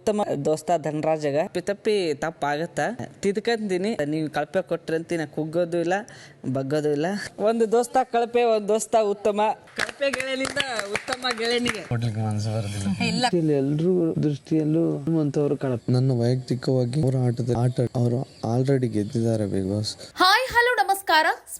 ಉತ್ತಮ ದೋಸ್ತ ಧನರಾಜಗ. ತಪ್ಪಿ ತಪ್ಪ ಆಗತ್ತ ತಿದ್ಕಂತೀನಿ. ನೀವು ಕಳಪೆ ಕೊಟ್ರೆ ನಾ ಕುಗ್ಗೋದು ಇಲ್ಲ ಬಗ್ಗೋದು ಇಲ್ಲ. ಒಂದು ದೋಸ್ತ ಕಳಪೆ ಒಂದು ದೋಸ್ತ ಉತ್ತಮ. ಕಳಪೆ ಗೆಳೆಯನಿಂದ ಉತ್ತಮ ಗೆಳೆಯನಿಗೆ. ಎಲ್ರೂ ದೃಷ್ಟಿಯಲ್ಲೂ ಹನುಮಂತವರು ಕಳಪೆ. ನನ್ನ ವೈಯಕ್ತಿಕವಾಗಿ ಅವರ ಆಟದ ಆಟ ಅವರು ಆಲ್ರೆಡಿ ಗೆದ್ದಿದ್ದಾರೆ Big Boss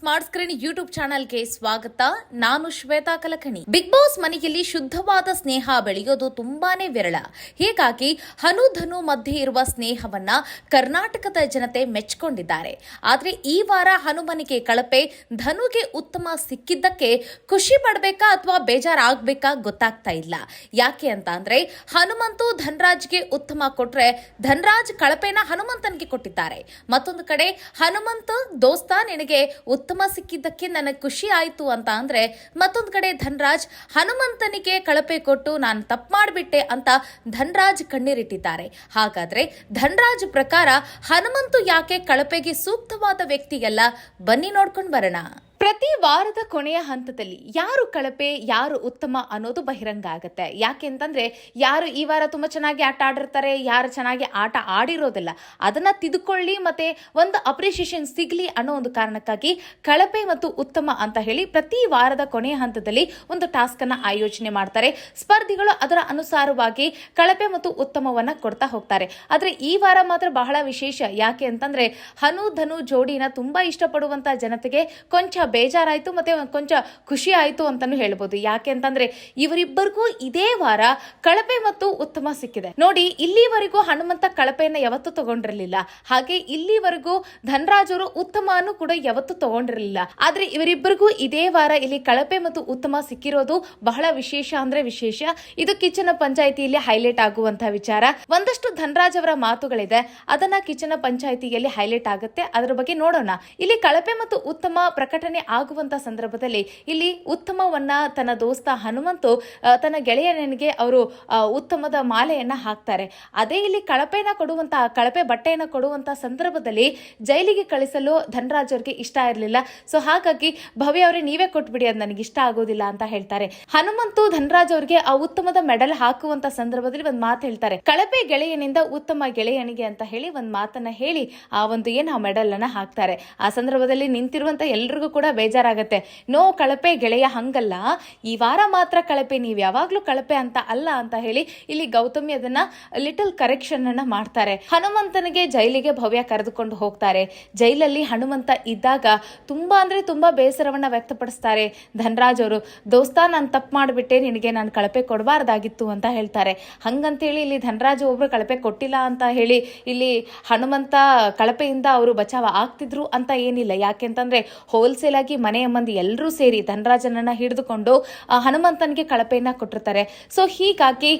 Smart Screen YouTube ಚಾನಲ್ಗೆ ಸ್ವಾಗತ. ನಾನು ಶ್ವೇತಾ ಕಲಕಣಿ. ಬಿಗ್ ಬಾಸ್ ಮನೆಯಲ್ಲಿ ಶುದ್ಧವಾದ ಸ್ನೇಹ ಬೆಳೆಯೋದು ತುಂಬಾನೇ ವಿರಳ. ಹೀಗಾಗಿ ಹನು ಧನು ಮಧ್ಯೆ ಇರುವ ಸ್ನೇಹವನ್ನ ಕರ್ನಾಟಕದ ಜನತೆ ಮೆಚ್ಚಿಕೊಂಡಿದ್ದಾರೆ ಆದ್ರೆ ಈ ವಾರ ಹನುಮನಿಗೆ ಕಳಪೆ ಧನುಗೆ ಉತ್ತಮ ಸಿಕ್ಕಿದ್ದಕ್ಕೆ ಖುಷಿ ಪಡ್ಬೇಕಾ ಅಥವಾ ಬೇಜಾರಾಗಬೇಕಾ ಗೊತ್ತಾಗ್ತಾ ಇಲ್ಲ. ಯಾಕೆ ಅಂತ ಅಂದ್ರೆ ಹನುಮಂತು ಧನ್ರಾಜ್ಗೆ ಉತ್ತಮ ಕೊಟ್ರೆ ಧನ್ರಾಜ್ ಕಳಪೆನ ಹನುಮಂತನಿಗೆ ಕೊಟ್ಟಿದ್ದಾರೆ. ಮತ್ತೊಂದು ಕಡೆ ಹನುಮಂತ ದೋಸ್ತ ನಿನಗೆ ಉತ್ತಮ ಸಿಕ್ಕಿದ್ದಕ್ಕೆ ನನಗೆ ಖುಷಿ ಆಯಿತು ಅಂತ ಅಂದರೆ ಮತ್ತೊಂದು ಕಡೆ ಧನ್ರಾಜ್ ಹನುಮಂತನಿಗೆ ಕಳಪೆ ಕೊಟ್ಟು ನಾನು ತಪ್ಪು ಮಾಡಿಬಿಟ್ಟೆ ಅಂತ ಧನ್ರಾಜ್ ಕಣ್ಣೀರಿಟ್ಟಿದ್ದಾರೆ. ಹಾಗಾದರೆ ಧನ್ರಾಜ್ ಪ್ರಕಾರ ಹನುಮಂತು ಯಾಕೆ ಕಳಪೆಗೆ ಸೂಕ್ತವಾದ ವ್ಯಕ್ತಿಯಲ್ಲ? ಬನ್ನಿ ನೋಡ್ಕೊಂಡು ಬರೋಣ. ಪ್ರತಿ ವಾರದ ಕೊನೆಯ ಹಂತದಲ್ಲಿ ಯಾರು ಕಳಪೆ, ಯಾರು ಉತ್ತಮ ಅನ್ನೋದು ಬಹಿರಂಗ ಆಗುತ್ತೆ ಯಾಕೆ ಅಂತಂದ್ರೆ ಯಾರು ಈ ವಾರ ತುಂಬಾ ಚೆನ್ನಾಗಿ ಆಟ ಆಡಿರ್ತಾರೆ, ಯಾರು ಚೆನ್ನಾಗಿ ಆಟ ಆಡಿರೋದಿಲ್ಲ. ಅದನ್ನ ತಿದ್ಕೊಳ್ಳಿ ಮತ್ತೆ ಒಂದು ಅಪ್ರಿಷಿಯೇಷನ್ ಸಿಗ್ಲಿ ಅನ್ನೋ ಒಂದು ಕಾರಣಕ್ಕಾಗಿ ಕಳಪೆ ಮತ್ತು ಉತ್ತಮ ಅಂತ ಹೇಳಿ ಪ್ರತಿ ವಾರದ ಕೊನೆಯ ಹಂತದಲ್ಲಿ ಒಂದು ಟಾಸ್ಕ್ ಅನ್ನ ಆಯೋಜನೆ ಮಾಡ್ತಾರೆ. ಸ್ಪರ್ಧಿಗಳು ಅದರ ಅನುಸಾರವಾಗಿ ಕಳಪೆ ಮತ್ತು ಉತ್ತಮವನ್ನ ಕೊಡ್ತಾ ಹೋಗ್ತಾರೆ. ಆದ್ರೆ ಈ ವಾರ ಮಾತ್ರ ಬಹಳ ವಿಶೇಷ. ಯಾಕೆ ಅಂತಂದ್ರೆ ಹನು ಧನು ಜೋಡಿನ ತುಂಬಾ ಇಷ್ಟಪಡುವಂತ ಜನತೆಗೆ ಕೊಂಚ ಬೇಜಾರಾಯ್ತು ಮತ್ತೆ ಕೊಂಚ ಖುಷಿ ಆಯಿತು ಅಂತಾನು ಹೇಳ್ಬೋದು. ಯಾಕೆ ಅಂತಂದ್ರೆ ಇವರಿಬ್ಬರಿಗೂ ಇದೇ ವಾರ ಕಳಪೆ ಮತ್ತು ಉತ್ತಮ ಸಿಕ್ಕಿದೆ. ನೋಡಿ, ಇಲ್ಲಿವರೆಗೂ ಹನುಮಂತ ಕಳಪೆಯನ್ನು ಯಾವತ್ತೂ ತಗೊಂಡಿರಲಿಲ್ಲ. ಹಾಗೆ ಇಲ್ಲಿವರೆಗೂ ಧನರಾಜರು ಉತ್ತಮನೂ ಕೂಡ ಯಾವತ್ತೂ ತಗೊಂಡಿರಲಿಲ್ಲ. ಆದ್ರೆ ಇವರಿಬ್ಬರಿಗೂ ಇದೇ ವಾರ ಇಲ್ಲಿ ಕಳಪೆ ಮತ್ತು ಉತ್ತಮ ಸಿಕ್ಕಿರೋದು ಬಹಳ ವಿಶೇಷ ಅಂದ್ರೆ ವಿಶೇಷ. ಇದು ಕಿಚನ ಪಂಚಾಯಿತಿಯಲ್ಲಿ ಹೈಲೈಟ್ ಆಗುವಂತಹ ವಿಚಾರ. ಒಂದಷ್ಟು ಧನರಾಜ್ ಅವರ ಮಾತುಗಳಿದೆ. ಅದನ್ನ ಕಿಚನ ಪಂಚಾಯಿತಿಯಲ್ಲಿ ಹೈಲೈಟ್ ಆಗುತ್ತೆ. ಅದರ ಬಗ್ಗೆ ನೋಡೋಣ. ಇಲ್ಲಿ ಕಳಪೆ ಮತ್ತು ಉತ್ತಮ ಪ್ರಕಟಣೆ ಆಗುವಂತ ಸಂದರ್ಭದಲ್ಲಿ ಇಲ್ಲಿ ಉತ್ತಮವನ್ನ ತನ್ನ ದೋಸ್ತ ಹನುಮಂತು ತನ್ನ ಗೆಳೆಯನಿಗೆ ಅವರು ಉತ್ತಮದ ಮಾಲೆಯನ್ನ ಹಾಕ್ತಾರೆ. ಅದೇ ಇಲ್ಲಿ ಕಳಪೆನ ಕೊಡುವಂತ, ಕಳಪೆ ಬಟ್ಟೆಯನ್ನ ಕೊಡುವಂತ ಸಂದರ್ಭದಲ್ಲಿ ಜೈಲಿಗೆ ಕಳಿಸಲು ಧನರಾಜ್ ಅವ್ರಿಗೆ ಇಷ್ಟ ಇರಲಿಲ್ಲ. ಸೊ ಹಾಗಾಗಿ ಭವ್ಯ ಅವರೇ, ನೀವೇ ಕೊಟ್ಬಿಡಿ, ಅದು ನನಗೆ ಇಷ್ಟ ಆಗೋದಿಲ್ಲ ಅಂತ ಹೇಳ್ತಾರೆ. ಹನುಮಂತು ಧನರಾಜ್ ಅವರಿಗೆ ಆ ಉತ್ತಮದ ಮೆಡಲ್ ಹಾಕುವಂತ ಸಂದರ್ಭದಲ್ಲಿ ಒಂದು ಮಾತು ಹೇಳ್ತಾರೆ. ಕಳಪೆ ಗೆಳೆಯನಿಂದ ಉತ್ತಮ ಗೆಳೆಯನಿಗೆ ಅಂತ ಹೇಳಿ ಒಂದು ಮಾತನ್ನ ಹೇಳಿ ಆ ಒಂದು ಏನು ಆ ಮೆಡಲ್ ಅನ್ನ ಹಾಕ್ತಾರೆ. ಆ ಸಂದರ್ಭದಲ್ಲಿ ನಿಂತಿರುವಂತ ಎಲ್ರಿಗೂ ಕೂಡ ಬೇಜಾರಾಗತ್ತೆ. ನೋ ಕಳಪೆ ಗೆಳೆಯ ಹಂಗಲ್ಲ. ಈ ವಾರ ಮಾತ್ರ ಕಳಪೆ, ನೀವು ಯಾವಾಗ್ಲೂ ಕಳಪೆ ಅಂತ ಅಲ್ಲ ಅಂತ ಹೇಳಿ ಇಲ್ಲಿ ಗೌತಮಿ ಅದನ್ನ ಲಿಟಲ್ ಕರೆಕ್ಷನ್ ಅನ್ನ ಮಾಡ್ತಾರೆ. ಹನುಮಂತನಿಗೆ ಜೈಲಿಗೆ ಭವ್ಯ ಕರೆದುಕೊಂಡು ಹೋಗ್ತಾರೆ. ಜೈಲಲ್ಲಿ ಹನುಮಂತ ಇದ್ದಾಗ ತುಂಬಾ ಅಂದ್ರೆ ತುಂಬಾ ಬೇಸರವನ್ನ ವ್ಯಕ್ತಪಡಿಸ್ತಾರೆ. ಧನರಾಜ್ ಅವರು, ದೋಸ್ತ, ನಾನು ತಪ್ಪು ಮಾಡಿಬಿಟ್ಟೆ, ನಿನಗೆ ನಾನು ಕಳಪೆ ಕೊಡಬಾರ್ದಾಗಿತ್ತು ಅಂತ ಹೇಳ್ತಾರೆ. ಹಂಗಂತೇಳಿ ಇಲ್ಲಿ ಧನರಾಜ್ ಒಬ್ರು ಕಳಪೆ ಕೊಟ್ಟಿಲ್ಲ ಅಂತ ಹೇಳಿ ಇಲ್ಲಿ ಹನುಮಂತ ಕಳಪೆಯಿಂದ ಅವರು ಬಚಾವ ಆಗ್ತಿದ್ರು ಅಂತ ಏನಿಲ್ಲ. ಯಾಕೆಂತಂದ್ರೆ ಹೋಲ್ಸೇಲ್ ಆಗಿ ಮನೆಯ ಮಂದಿ ಎಲ್ಲರೂ ಸೇರಿ ಧನರಾಜನನ್ನ ಹಿಡಿದುಕೊಂಡು ಹನುಮಂತನಿಗೆ ಕಳಪೆಯನ್ನ ಕೊಟ್ಟಿರ್ತಾರೆ. ಸೊ ಹೀಗಾಗಿ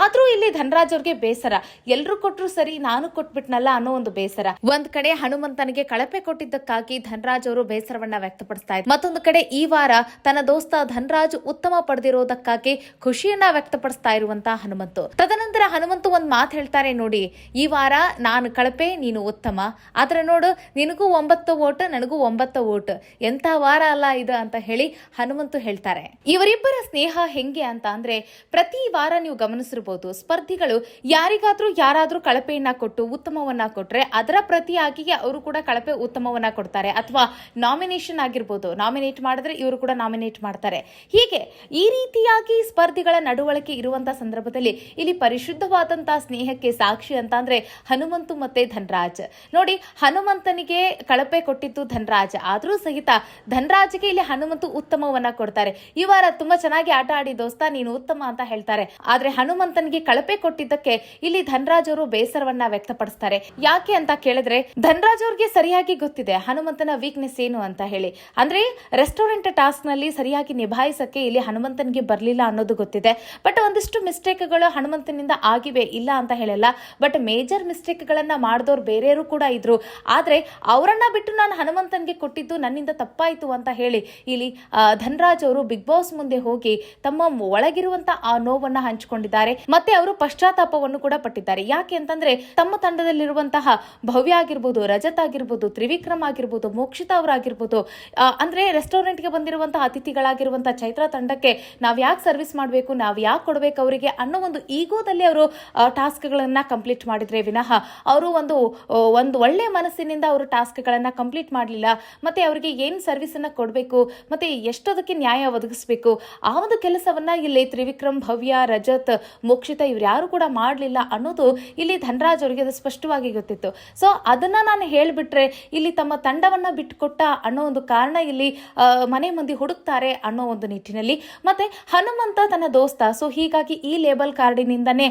ಆದ್ರೂ ಇಲ್ಲಿ ಧನರಾಜ್ ಅವ್ರಿಗೆ ಬೇಸರ. ಎಲ್ರು ಕೊಟ್ರು ಸರಿ, ನಾನು ಕೊಟ್ಬಿಟ್ನಲ್ಲ ಅನ್ನೋ ಒಂದು ಬೇಸರ. ಒಂದ್ ಕಡೆ ಹನುಮಂತನಿಗೆ ಕಳಪೆ ಕೊಟ್ಟಿದ್ದಕ್ಕಾಗಿ ಧನರಾಜ್ ಅವರು ಬೇಸರವನ್ನ ವ್ಯಕ್ತಪಡಿಸ್ತಾ ಇದ್ದಾರೆ ಮತ್ತೊಂದು ಕಡೆ ಈ ವಾರ ತನ್ನ ದೋಸ್ತ ಧನರಾಜ್ ಉತ್ತಮ ಪಡೆದಿರೋದಕ್ಕಾಗಿ ಖುಷಿಯನ್ನ ವ್ಯಕ್ತಪಡಿಸ್ತಾ ಇರುವಂತಹ ಹನುಮಂತು. ತದನಂತರ ಹನುಮಂತು ಒಂದ್ ಮಾತು ಹೇಳ್ತಾರೆ ನೋಡಿ, ಈ ವಾರ ನಾನು ಕಳಪೆ, ನೀನು ಉತ್ತಮ. ಆದ್ರೆ ನೋಡು, ನಿನಗೂ ಒಂಬತ್ತು ಓಟ್, ನನಗೂ ಒಂಬತ್ತು ಓಟ್. ಎಂತ ವಾರ ಅಲ್ಲ ಇದು ಅಂತ ಹೇಳಿ ಹನುಮಂತು ಹೇಳ್ತಾರೆ. ಇವರಿಬ್ಬರ ಸ್ನೇಹ ಹೆಂಗೆ ಅಂತ ಅಂದ್ರೆ ಪ್ರತಿ ವಾರ ನೀವು ಗಮನಿಸಿರ್ಬೋದು, ಸ್ಪರ್ಧಿಗಳು ಯಾರಿಗಾದ್ರೂ ಯಾರಾದ್ರೂ ಕಳಪೆಯನ್ನ ಕೊಟ್ಟು ಉತ್ತಮವನ್ನ ಕೊಟ್ರೆ ಅದರ ಪ್ರತಿಯಾಗಿ ಅವರು ಕೂಡ ಕಳಪೆ ಉತ್ತಮವನ್ನ ಕೊಡ್ತಾರೆ ಅಥವಾ ನಾಮಿನೇಷನ್ ಆಗಿರ್ಬೋದು. ನಾಮಿನೇಟ್ ಮಾಡಿದ್ರೆ ಇವರು ಕೂಡ ನಾಮಿನೇಟ್ ಮಾಡ್ತಾರೆ. ಹೀಗೆ ಈ ರೀತಿಯಾಗಿ ಸ್ಪರ್ಧಿಗಳ ನಡವಳಿಕೆ ಇರುವಂತ ಸಂದರ್ಭದಲ್ಲಿ ಇಲ್ಲಿ ಪರಿಶುದ್ಧವಾದಂತಹ ಸ್ನೇಹಕ್ಕೆ ಸಾಕ್ಷಿ ಅಂತ ಅಂದ್ರೆ ಹನುಮಂತು ಮತ್ತೆ ಧನರಾಜ್. ನೋಡಿ, ಹನುಮಂತನಿಗೆ ಕಳಪೆ ಕೊಟ್ಟಿದ್ದು ಧನರಾಜ್, ಆದರೂ ಸಹಿತ ಧನರಾಜ್ಗೆ ಇಲ್ಲಿ ಹನುಮಂತು ಉತ್ತಮವನ್ನ ಕೊಡ್ತಾರೆ. ಈ ವಾರ ತುಂಬಾ ಚೆನ್ನಾಗಿ ಆಟ ಆಡಿ ದೋಸ್ತ, ನೀನು ಉತ್ತಮ ಅಂತ ಹೇಳ್ತಾರೆ. ಆದ್ರೆ ಹನುಮಂತನಿಗೆ ಕಳಪೆ ಕೊಟ್ಟಿದ್ದಕ್ಕೆ ಇಲ್ಲಿ ಧನರಾಜ್ ಅವರು ಬೇಸರವನ್ನ ವ್ಯಕ್ತಪಡಿಸ್ತಾರೆ. ಯಾಕೆ ಅಂತ ಕೇಳಿದ್ರೆ, ಧನರಾಜ್ ಅವ್ರಿಗೆ ಸರಿಯಾಗಿ ಗೊತ್ತಿದೆ ಹನುಮಂತನ ವೀಕ್ನೆಸ್ ಏನು ಅಂತ ಹೇಳಿ. ಅಂದ್ರೆ ರೆಸ್ಟೋರೆಂಟ್ ಟಾಸ್ಕ್ನಲ್ಲಿ ಸರಿಯಾಗಿ ನಿಭಾಯಿಸಕ್ಕೆ ಇಲ್ಲಿ ಹನುಮಂತನಿಗೆ ಬರ್ಲಿಲ್ಲ ಅನ್ನೋದು ಗೊತ್ತಿದೆ. ಬಟ್ ಒಂದಿಷ್ಟು ಮಿಸ್ಟೇಕ್ಗಳು ಹನುಮಂತನಿಂದ ಆಗಿವೆ, ಇಲ್ಲ ಅಂತ ಹೇಳಲ್ಲ. ಬಟ್ ಮೇಜರ್ ಮಿಸ್ಟೇಕ್ಗಳನ್ನ ಮಾಡಿದವ್ರು ಬೇರೆಯವರು ಕೂಡ ಇದ್ರು. ಆದ್ರೆ ಅವರನ್ನ ಬಿಟ್ಟು ನಾನು ಹನುಮಂತನಿಗೆ ಕೊಟ್ಟಿದ್ದು ನನ್ನಿಂದ ತಪ್ಪಾಯ್ತು ಅಂತ ಹೇಳಿ ಇಲ್ಲಿ ಧನರಾಜ್ ಅವರು ಬಿಗ್ ಬಾಸ್ ಮುಂದೆ ಹೋಗಿ ತಮ್ಮ ಒಳಗಿರುವಂತ ಆ ನೋವನ್ನ ಹಂಚಿಕೊಂಡಿದ್ದಾರೆ. ಮತ್ತೆ ಅವರು ಪಶ್ಚಾತ್ತಾಪವನ್ನು ಕೂಡ ಪಟ್ಟಿದ್ದಾರೆ. ಯಾಕೆ ಅಂತಂದ್ರೆ ತಮ್ಮ ತಂಡದಲ್ಲಿರುವಂತಹ ಭವ್ಯ ಆಗಿರ್ಬೋದು, ರಜತ್ ಆಗಿರ್ಬೋದು, ತ್ರಿವಿಕ್ರಮ್ ಆಗಿರ್ಬೋದು, ಮೋಕ್ಷಿತಾ ಅವರಾಗಿರ್ಬೋದು ಅಂದ್ರೆ ರೆಸ್ಟೋರೆಂಟ್ಗೆ ಬಂದಿರುವಂತಹ ಅತಿಥಿಗಳಾಗಿರುವಂತಹ ಚೈತ್ರ ತಂಡಕ್ಕೆ ನಾವ್ ಯಾಕೆ ಸರ್ವಿಸ್ ಮಾಡಬೇಕು, ನಾವ್ ಯಾಕೆ ಕೊಡ್ಬೇಕು ಅವರಿಗೆ ಅನ್ನೋ ಒಂದು ಈಗೋದಲ್ಲಿ ಅವರು ಟಾಸ್ಕ್ಗಳನ್ನ ಕಂಪ್ಲೀಟ್ ಮಾಡಿದ್ರೆ ವಿನಃ ಅವರು ಒಂದು ಒಂದು ಒಳ್ಳೆ ಮನಸ್ಸಿನಿಂದ ಅವರು ಟಾಸ್ಕ್ಗಳನ್ನ ಕಂಪ್ಲೀಟ್ ಮಾಡಲಿಲ್ಲ. ಮತ್ತೆ ಅವರಿಗೆ ಏನು ಸರ್ವಿಸ್ ಸರ್ವಿಸನ್ನು ಕೊಡಬೇಕು, ಮತ್ತು ಎಷ್ಟೊದಕ್ಕೆ ನ್ಯಾಯ ಒದಗಿಸಬೇಕು? ಆ ಒಂದು ಕೆಲಸವನ್ನು ಇಲ್ಲಿ ತ್ರಿವಿಕ್ರಮ್, ಭವ್ಯ, ರಜತ್, ಮೋಕ್ಷಿತ ಇವ್ರು ಯಾರು ಕೂಡ ಮಾಡಲಿಲ್ಲ ಅನ್ನೋದು ಇಲ್ಲಿ ಧನರಾಜ್ ಅವರಿಗೆ ಅದು ಸ್ಪಷ್ಟವಾಗಿ ಗೊತ್ತಿತ್ತು. ಸೊ ಅದನ್ನು ನಾನು ಹೇಳಿಬಿಟ್ರೆ ಇಲ್ಲಿ ತಮ್ಮ ತಂಡವನ್ನು ಬಿಟ್ಟುಕೊಟ್ಟ ಅನ್ನೋ ಒಂದು ಕಾರಣ ಇಲ್ಲಿ ಮನೆ ಮಂದಿ ಹುಡುಕ್ತಾರೆ ಅನ್ನೋ ಒಂದು ನಿಟ್ಟಿನಲ್ಲಿ. ಮತ್ತು ಹನುಮಂತ ತನ್ನ ದೋಸ್ತ ಸೊ ಹೀಗಾಗಿ ಈ ಲೇಬಲ್ ಕಾರ್ಡಿನಿಂದನೇ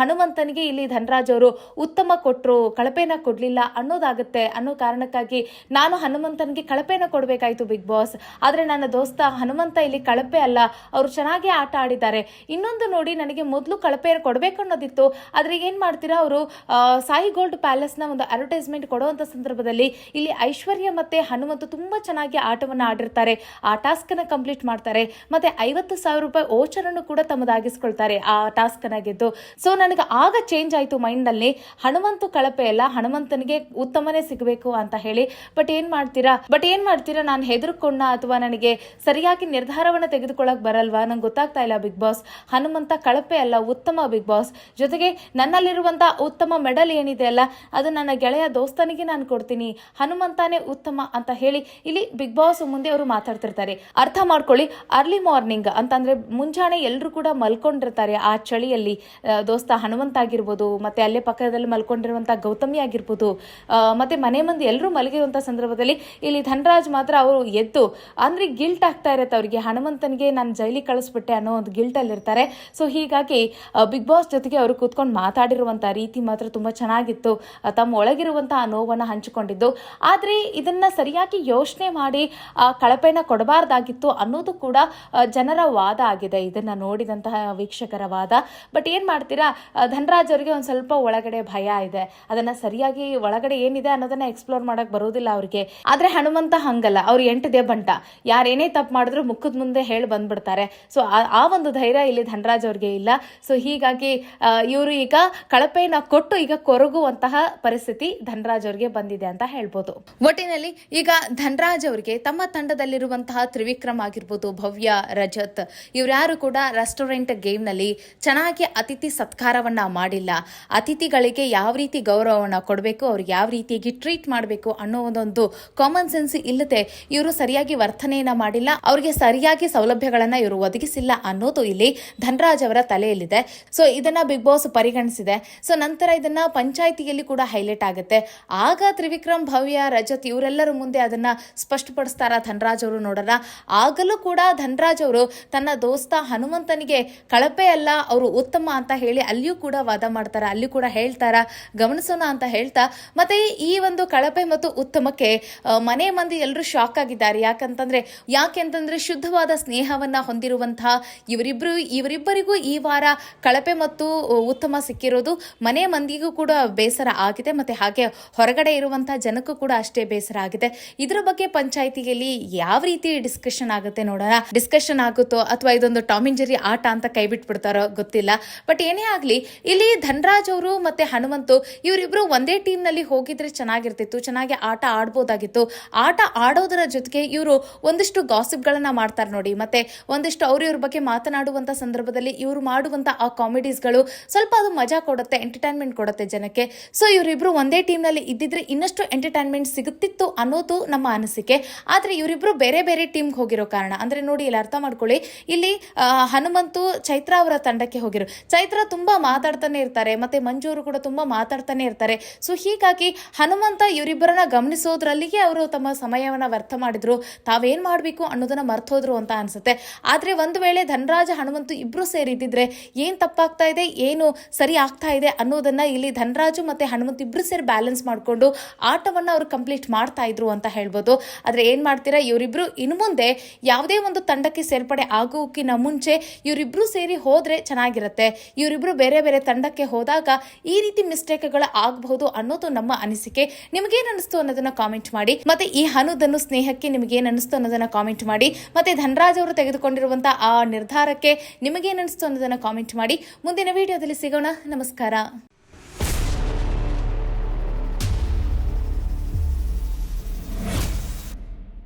ಹನುಮಂತನಿಗೆ ಇಲ್ಲಿ ಧನರಾಜ್ ಅವರು ಉತ್ತಮ ಕೊಟ್ಟರು ಕಳಪೆನ ಕೊಡಲಿಲ್ಲ ಅನ್ನೋದಾಗುತ್ತೆ ಅನ್ನೋ ಕಾರಣಕ್ಕಾಗಿ ನಾನು ಹನುಮಂತನಿಗೆ ಕಳಪೆನ ಕೊಡಬೇಕಾಯ್ತು ಬಿಗ್ ಬಾಸ್. ಆದ್ರೆ ನನ್ನ ದೋಸ್ತ ಹನುಮಂತ ಇಲ್ಲಿ ಕಳಪೆ ಅಲ್ಲ. ಅವರು ಚೆನ್ನಾಗಿ ಆಟ ಆಡಿದ್ದಾರೆ. ಇನ್ನೊಂದು ನೋಡಿ ನನಗೆ ಮೊದಲು ಕಳಪೆ ಕೊಡಬೇಕು ಅನ್ನೋದಿತ್ತು. ಆದ್ರೆ ಏನ್ ಮಾಡ್ತೀರಾ ಅವರು? ಸಾಯಿ ಗೋಲ್ಡ್ ಪ್ಯಾಲೇಸ್ನ ಒಂದು ಅಡ್ವರ್ಟೈಸ್ಮೆಂಟ್ ಕೊಡುವಂತ ಸಂದರ್ಭದಲ್ಲಿ ಇಲ್ಲಿ ಐಶ್ವರ್ಯ ಮತ್ತೆ ಹನುಮಂತ ತುಂಬಾ ಚೆನ್ನಾಗಿ ಆಟವನ್ನು ಆಡಿರ್ತಾರೆ. ಆ ಟಾಸ್ಕ್ ಅನ್ನ ಕಂಪ್ಲೀಟ್ ಮಾಡ್ತಾರೆ. ಮತ್ತೆ ಐವತ್ತು ಸಾವಿರ ರೂಪಾಯಿ ಓಚರನ್ನು ಕೂಡ ತಮ್ಮದಾಗಿಸ್ಕೊಳ್ತಾರೆ ಆ ಟಾಸ್ಕ್ ಅನ್ನ ಗೆದ್ದು. ಸೊ ನನಗೆ ಆಗ ಚೇಂಜ್ ಆಯಿತು ಮೈಂಡ್ನಲ್ಲಿ ಹನುಮಂತು ಕಳಪೆ ಅಲ್ಲ. ಹನುಮಂತನಿಗೆ ಉತ್ತಮನೇ ಸಿಗಬೇಕು ಅಂತ ಹೇಳಿ. ಬಟ್ ಏನ್ ಮಾಡ್ತೀರಾ? ಬಟ್ ಏನ್ ಮಾಡ್ತೀರಾ? ನಾನು ಹೆದರ್ಕೊಂಡ ಅಥವಾ ನನಗೆ ಸರಿಯಾಗಿ ನಿರ್ಧಾರವನ್ನ ತೆಗೆದುಕೊಳ್ಳಕ್ ಬರಲ್ವಾ? ನಂಗೆ ಗೊತ್ತಾಗ್ತಾ ಇಲ್ಲ ಬಿಗ್ ಬಾಸ್. ಹನುಮಂತ ಕಳಪೆ ಅಲ್ಲ, ಉತ್ತಮ ಬಿಗ್ ಬಾಸ್. ಜೊತೆಗೆ ನನ್ನಲ್ಲಿರುವಂತ ಉತ್ತಮ ಮೆಡಲ್ ಏನಿದೆ ಅಲ್ಲ, ಅದು ನನ್ನ ಗೆಳೆಯ ದೋಸ್ತನಿಗೆ ನಾನು ಕೊಡ್ತೀನಿ. ಹನುಮಂತಾನೇ ಉತ್ತಮ ಅಂತ ಹೇಳಿ ಇಲ್ಲಿ ಬಿಗ್ ಬಾಸ್ ಮುಂದೆ ಅವರು ಮಾತಾಡ್ತಿರ್ತಾರೆ. ಅರ್ಥ ಮಾಡ್ಕೊಳ್ಳಿ, ಅರ್ಲಿ ಮಾರ್ನಿಂಗ್ ಅಂತಂದ್ರೆ ಮುಂಜಾನೆ ಎಲ್ಲರೂ ಕೂಡ ಮಲ್ಕೊಂಡಿರ್ತಾರೆ. ಆ ಚಳಿಯಲ್ಲಿ ದೋಸ್ತ ಹನುಮಂತ ಆಗಿರ್ಬೋದು, ಮತ್ತೆ ಅಲ್ಲೇ ಪಕ್ಕದಲ್ಲಿ ಮಲ್ಕೊಂಡಿರುವಂಥ ಗೌತಮಿ ಆಗಿರ್ಬೋದು ಮತ್ತೆ ಮನೆ ಮಂದಿ ಎಲ್ಲರೂ ಮಲಗಿರುವಂಥ ಸಂದರ್ಭದಲ್ಲಿ ಇಲ್ಲಿ ಧನರಾಜ್ ಮಾತ್ರ ಅವರು ಎದ್ದು, ಅಂದ್ರೆ ಗಿಲ್ಟ್ ಆಗ್ತಾ ಇರತ್ತೆ ಅವರಿಗೆ. ಹನುಮಂತನಿಗೆ ನಾನು ಜೈಲಿ ಕಳಿಸ್ಬಿಟ್ಟೆ ಅನ್ನೋ ಒಂದು ಗಿಲ್ಟ್ ಅಲ್ಲಿ ಇರ್ತಾರೆ. ಸೊ ಹೀಗಾಗಿ ಬಿಗ್ ಬಾಸ್ ಜೊತೆಗೆ ಅವರು ಕೂತ್ಕೊಂಡು ಮಾತಾಡಿರುವಂತಹ ರೀತಿ ಮಾತ್ರ ತುಂಬಾ ಚೆನ್ನಾಗಿತ್ತು. ತಮ್ಮ ಒಳಗಿರುವಂತಹ ಆ ನೋವನ್ನ ಹಂಚಿಕೊಂಡಿದ್ದು. ಆದ್ರೆ ಇದನ್ನ ಸರಿಯಾಗಿ ಯೋಚನೆ ಮಾಡಿ ಕಳಪೆನ ಕೊಡಬಾರ್ದಾಗಿತ್ತು ಅನ್ನೋದು ಕೂಡ ಜನರ ವಾದ ಆಗಿದೆ. ಇದನ್ನ ನೋಡಿದಂತಹ ವೀಕ್ಷಕರ ವಾದ. ಬಟ್ ಏನ್ ಮಾಡ್ತೀರಾ? ಧನರಾಜ್ ಅವರಿಗೆ ಒಂದ್ ಸ್ವಲ್ಪ ಒಳಗಡೆ ಭಯ ಇದೆ. ಅದನ್ನ ಸರಿಯಾಗಿ ಒಳಗಡೆ ಏನಿದೆ ಅನ್ನೋದನ್ನ ಎಕ್ಸ್ಪ್ಲೋರ್ ಮಾಡಕ್ ಬರೋದಿಲ್ಲ ಅವ್ರಿಗೆ. ಆದ್ರೆ ಹನುಮಂತ ಹಂಗಲ್ಲ. ಅವ್ರು ಎಂಟದೇ ಬಂಟ. ಯಾರೇನೇ ತಪ್ಪು ಮಾಡಿದ್ರು ಮುಖದ ಮುಂದೆ ಹೇಳಿ ಬಂದ್ಬಿಡ್ತಾರೆ. ಸೊ ಆ ಒಂದು ಧೈರ್ಯ ಇಲ್ಲಿ ಧನರಾಜ್ ಅವ್ರಿಗೆ ಇಲ್ಲ. ಸೊ ಹೀಗಾಗಿ ಇವರು ಈಗ ಕಳಪೆಯನ್ನ ಕೊಟ್ಟು ಈಗ ಕೊರಗುವಂತಹ ಪರಿಸ್ಥಿತಿ ಧನರಾಜ್ ಅವ್ರಿಗೆ ಬಂದಿದೆ ಅಂತ ಹೇಳ್ಬೋದು. ಒಟ್ಟಿನಲ್ಲಿ ಈಗ ಧನರಾಜ್ ಅವರಿಗೆ ತಮ್ಮ ತಂಡದಲ್ಲಿರುವಂತಹ ತ್ರಿವಿಕ್ರಮ್ ಆಗಿರ್ಬೋದು, ಭವ್ಯ, ರಜತ್ ಇವರ್ಯಾರು ಕೂಡ ರೆಸ್ಟೋರೆಂಟ್ ಗೇಮ್ನಲ್ಲಿ ಚೆನ್ನಾಗಿ ಅತಿಥಿ ಸತ್ಕಾರವನ್ನ ಮಾಡಿಲ್ಲ. ಅತಿಥಿಗಳಿಗೆ ಯಾವ ರೀತಿ ಗೌರವವನ್ನ ಕೊಡಬೇಕು, ಅವ್ರಿಗೆ ಯಾವ ರೀತಿಯಾಗಿ ಟ್ರೀಟ್ ಮಾಡಬೇಕು ಅನ್ನೋ ಒಂದೊಂದು ಕಾಮನ್ ಸೆನ್ಸ್ ಇಲ್ಲದೆ ಇವರು ಸರಿಯಾಗಿ ವರ್ತನೆಯನ್ನ ಮಾಡಿಲ್ಲ, ಅವರಿಗೆ ಸರಿಯಾಗಿ ಸೌಲಭ್ಯಗಳನ್ನ ಇವರು ಒದಗಿಸಿಲ್ಲ ಅನ್ನೋದು ಇಲ್ಲಿ ಧನರಾಜ್ ಅವರ ತಲೆಯಲ್ಲಿದೆ. ಸೊ ಇದನ್ನ ಬಿಗ್ ಬಾಸ್ ಪರಿಗಣಿಸಿದೆ. ಸೊ ನಂತರ ಇದನ್ನ ಪಂಚಾಯಿತಿಯಲ್ಲಿ ಕೂಡ ಹೈಲೈಟ್ ಆಗುತ್ತೆ. ಆಗ ತ್ರಿವಿಕ್ರಮ್, ಭವ್ಯ, ರಜತ್ ಇವರೆಲ್ಲರ ಮುಂದೆ ಅದನ್ನ ಸ್ಪಷ್ಟಪಡಿಸ್ತಾರ ಧನರಾಜ್ ಅವರು ನೋಡೋಣ. ಆಗಲೂ ಕೂಡ ಧನರಾಜ್ ಅವರು ತನ್ನ ದೋಸ್ತ ಹನುಮಂತನಿಗೆ ಕಳಪೆ ಅಲ್ಲ, ಅವರು ಉತ್ತಮ ಅಂತ ಹೇಳಿ ಅಲ್ಲಿಯೂ ಕೂಡ ವಾದ ಮಾಡ್ತಾರ, ಅಲ್ಲಿಯೂ ಕೂಡ ಹೇಳ್ತಾರ, ಗಮನಿಸೋಣ ಅಂತ ಹೇಳ್ತಾ. ಮತ್ತೆ ಈ ಒಂದು ಕಳಪೆ ಮತ್ತು ಉತ್ತಮಕ್ಕೆ ಮನೆ ಮಂದಿ ಎಲ್ಲರೂ ಶಾಕ್ ಆಗಿದ್ದಾರೆ. ಯಾಕಂತಂದ್ರೆ ಯಾಕೆಂತಂದ್ರೆ ಶುದ್ಧವಾದ ಸ್ನೇಹವನ್ನ ಹೊಂದಿರುವಂತಹ ಇವರಿಬ್ರು, ಇವರಿಬ್ಬರಿಗೂ ಈ ವಾರ ಕಳಪೆ ಮತ್ತು ಉತ್ತಮ ಸಿಕ್ಕಿರೋದು ಮನೆ ಮಂದಿಗೂ ಕೂಡ ಬೇಸರ ಆಗಿದೆ ಮತ್ತೆ ಹಾಗೆ ಹೊರಗಡೆ ಇರುವಂತಹ ಜನಕ್ಕೂ ಕೂಡ ಅಷ್ಟೇ ಬೇಸರ ಆಗಿದೆ. ಇದರ ಬಗ್ಗೆ ಪಂಚಾಯಿತಿಯಲ್ಲಿ ಯಾವ ರೀತಿ ಡಿಸ್ಕಷನ್ ಆಗುತ್ತೆ ನೋಡೋಣ. ಡಿಸ್ಕಷನ್ ಆಗುತ್ತೋ ಅಥವಾ ಇದೊಂದು ಟಾಮಿಂಜರಿ ಜೆರಿ ಆಟ ಅಂತ ಕೈ ಬಿಟ್ಬಿಡ್ತಾರೋ ಗೊತ್ತಿಲ್ಲ. ಬಟ್ ಏನೇ ಆಗಲಿ, ಇಲ್ಲಿ ಧನರಾಜ್ ಅವರು ಮತ್ತೆ ಹನುಮಂತು ಇವರಿಬ್ರು ಒಂದೇ ಟೀಮ್ನಲ್ಲಿ ಹೋಗಿದ್ರೆ ಚೆನ್ನಾಗಿರ್ತಿತ್ತು, ಚೆನ್ನಾಗಿ ಆಟ ಆಡ್ಬೋದಾಗಿತ್ತು. ಆಟ ಆಡೋದರ ಜೊತೆಗೆ ಇವರು ಒಂದಿಷ್ಟು ಗಾಸಿಪ್ ಗಳನ್ನ ಮಾಡ್ತಾರೆ ನೋಡಿ. ಮತ್ತೆ ಒಂದಿಷ್ಟು ಅವ್ರ ಇವ್ರ ಬಗ್ಗೆ ಮಾತನಾಡುವಂತ ಸಂದರ್ಭದಲ್ಲಿ ಇವರು ಮಾಡುವಂತ ಆ ಕಾಮಿಡೀಸ್ಗಳು ಸ್ವಲ್ಪ ಅದು ಮಜಾ ಕೊಡುತ್ತೆ ಎಂಟರ್ಟೈನ್ಮೆಂಟ್ ಕೊಡುತ್ತೆ ಜನಕ್ಕೆ. ಸೊ ಇವರಿಬ್ರು ಒಂದೇ ಟೀಮ್ನಲ್ಲಿ ಇದ್ದಿದ್ರೆ ಇನ್ನಷ್ಟು ಎಂಟರ್ಟೈನ್ಮೆಂಟ್ ಸಿಗುತ್ತಿತ್ತು ಅನ್ನೋದು ನಮ್ಮ ಅನಿಸಿಕೆ. ಆದ್ರೆ ಇವರಿಬ್ರು ಬೇರೆ ಬೇರೆ ಟೀಮ್ಗೆ ಹೋಗಿರೋ ಕಾರಣ. ಅಂದ್ರೆ ನೋಡಿ, ಇಲ್ಲಿ ಅರ್ಥ ಮಾಡ್ಕೊಳ್ಳಿ. ಇಲ್ಲಿ ಹನುಮಂತು ಚೈತ್ರ ಅವರ ತಂಡಕ್ಕೆ ಹೋಗಿರೋ. ಚೈತ್ರ ತುಂಬಾ ಮಾತಾಡ್ತಾನೆ ಇರ್ತಾರೆ. ಮತ್ತೆ ಮಂಜೂರು ಕೂಡ ತುಂಬಾ ಮಾತಾಡ್ತಾನೆ ಇರ್ತಾರೆ. ಸೊ ಹೀಗಾಗಿ ಹನುಮಂತ ಇವರಿಬ್ಬರನ್ನ ಗಮನಿಸೋದ್ರಲ್ಲಿಗೆ ಅವರು ತಮ್ಮ ಸಮಯವನ್ನ ವ್ಯರ್ಥ ಮಾಡಿದ್ರು, ತಾವೇನು ಮಾಡಬೇಕು ಅನ್ನೋದನ್ನ ಮರ್ತೋದ್ರು ಅಂತ ಅನ್ಸುತ್ತೆ. ಆದ್ರೆ ಒಂದು ವೇಳೆ ಧನರಾಜ, ಹನುಮಂತು ಇಬ್ಬರು ಸೇರಿದ್ದಿದ್ರೆ ಏನು ತಪ್ಪಾಗ್ತಾ ಇದೆ, ಏನು ಸರಿ ಆಗ್ತಾ ಇದೆ ಅನ್ನೋದನ್ನ ಇಲ್ಲಿ ಧನರಾಜು ಮತ್ತೆ ಹನುಮಂತ್ ಇಬ್ಬರು ಸೇರಿ ಬ್ಯಾಲೆನ್ಸ್ ಮಾಡ್ಕೊಂಡು ಆಟವನ್ನ ಅವರು ಕಂಪ್ಲೀಟ್ ಮಾಡ್ತಾ ಇದ್ರು ಅಂತ ಹೇಳ್ಬೋದು. ಆದ್ರೆ ಏನು ಮಾಡ್ತೀರಾ ಇವರಿಬ್ಬರು ಇನ್ನು ಮುಂದೆ ಯಾವುದೇ ಒಂದು ತಂಡಕ್ಕೆ ಸೇರ್ಪಡೆ ಆಗೋಕ್ಕಿಂತ ಮುಂಚೆ ಇವರಿಬ್ಬರು ಸೇರಿ ಹೋದರೆ ಚೆನ್ನಾಗಿರುತ್ತೆ. ಇವರಿಬ್ಬರು ಬೇರೆ ಬೇರೆ ತಂಡಕ್ಕೆ ಹೋದಾಗ ಈ ರೀತಿ ಮಿಸ್ಟೇಕ್ಗಳು ಆಗಬಹುದು ಅನ್ನೋದು ನಮ್ಮ ಅನಿಸಿಕೆ. ನಿಮಗೇನು ಅನಿಸ್ತು ಅನ್ನೋದನ್ನ ಕಾಮೆಂಟ್ ಮಾಡಿ. ಮತ್ತೆ ಈ ಹನುದನ್ನು ಸ್ನೇಹಕ್ಕೆ ನಿಮಗೇನು ಅನಿಸ್ತು ಅನ್ನೋದನ್ನು ಕಾಮೆಂಟ್ ಮಾಡಿ. ಮತ್ತೆ ಧನರಾಜ್ ಅವರು ತೆಗೆದುಕೊಂಡಿರುವಂಥ ಆ ನಿರ್ಧಾರಕ್ಕೆ ನಿಮಗೇನು ಅನಿಸ್ತು ಅನ್ನೋದನ್ನ ಕಾಮೆಂಟ್ ಮಾಡಿ. ಮುಂದಿನ ವಿಡಿಯೋದಲ್ಲಿ ಸಿಗೋಣ. ನಮಸ್ಕಾರ.